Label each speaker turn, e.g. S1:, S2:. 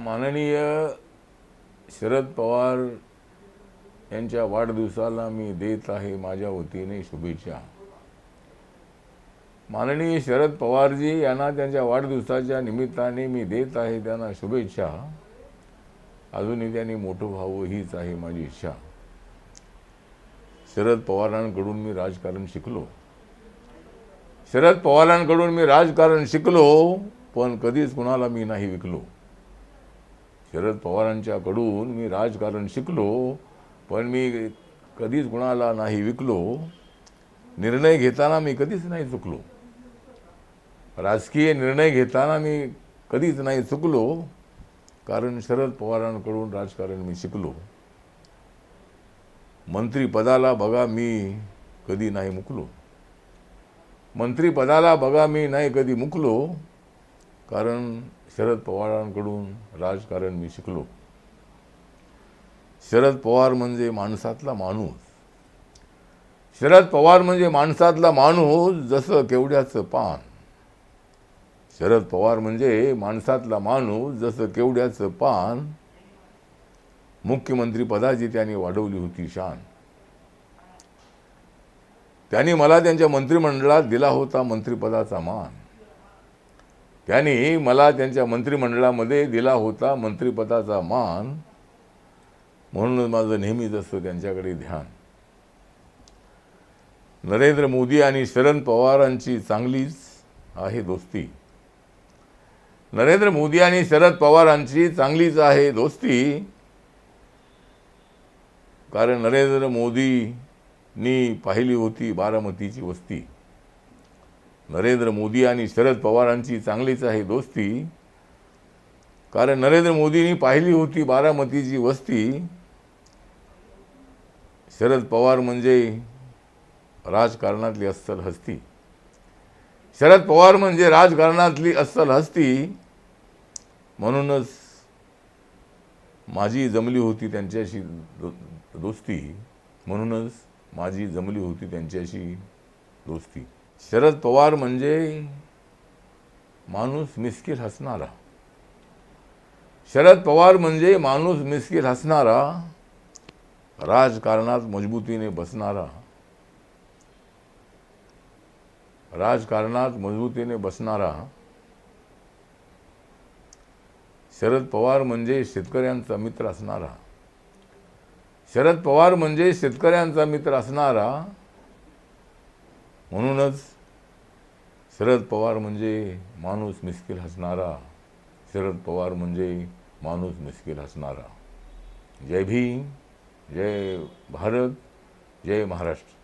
S1: माननीय शरद पवार यांच्या वाढदिवसाला मी देत आहे माझ्या वतीने शुभेच्छा. माननीय शरद पवारजी यांना त्यांच्या वाढदिवसाच्या निमित्ताने मी देत आहे त्यांना शुभेच्छा. अजूनही त्यांनी मोठं व्हावं हीच आहे माझी इच्छा. शरद पवारांकडून मी राजकारण शिकलो. शरद पवारांकडून मी राजकारण शिकलो पण कधीच कुणाला मी नाही विकलो. शरद पवारांच्याकडून मी राजकारण शिकलो पण मी कधीच कुणाला नाही विकलो. निर्णय घेताना मी कधीच नाही चुकलो. राजकीय निर्णय घेताना मी कधीच नाही चुकलो कारण शरद पवारांकडून राजकारण मी शिकलो. मंत्रीपदाला बघा मी कधी नाही मुकलो. मंत्रीपदाला बघा मी नाही कधी मुकलो कारण शरद पवारांकडून राजकारण मी शिकलो. शरद पवार म्हणजे माणसातला माणूस. शरद पवार म्हणजे माणसातला माणूस जसं केवड्याचं पान. शरद पवार म्हणजे माणसातला माणूस जसं केवड्याचं पान. मुख्यमंत्री पदाची त्यांनी वाढवली होती शान. त्यांनी मला त्यांच्या मंत्रिमंडळात दिला होता मंत्रिपदाचा मान. त्यांनी मला त्यांच्या मंत्रिमंडळामध्ये दिला होता मंत्रिपदाचा मान. म्हणून माझं नेहमीच असतं त्यांच्याकडे ध्यान. नरेंद्र मोदी आणि शरद पवारांची चांगलीच आहे दोस्ती. नरेंद्र मोदी आणि शरद पवारांची चांगलीच आहे दोस्ती. कारण नरेंद्र मोदींनी पाहिली होती बारामतीची वस्ती. नरेंद्र मोदी आणि शरद पवारांची चांगलीच आहे दोस्ती. कारण नरेंद्र मोदींनी पाहिली होती बारामतीची वस्ती. शरद पवार म्हणजे राजकारणातली अस्सल हस्ती. शरद पवार म्हणजे राजकारणातली अस्सल हस्ती. म्हणूनच माझी जमली होती त्यांच्याशी दो दोस्ती. म्हणूनच माझी जमली होती त्यांच्याशी दोस्ती. शरद पवार म्हणजे माणूस मिस्किल हसणारा. शरद पवार म्हणजे माणूस मिस्किल हसणारा राजकारणात मजबूतीने बसणारा. राजकारणात मजबूतीने बसणारा. शरद पवार म्हणजे शेतकऱ्यांचा मित्र असणारा. शरद पवार म्हणजे शेतकऱ्यांचा मित्र असणारा. म्हणूनच शरद पवार म्हणजे माणूस मिस्किल हसणारा. शरद पवार म्हणजे माणूस मिस्किल हसणारा. जय भीम जय भारत जय महाराष्ट्र.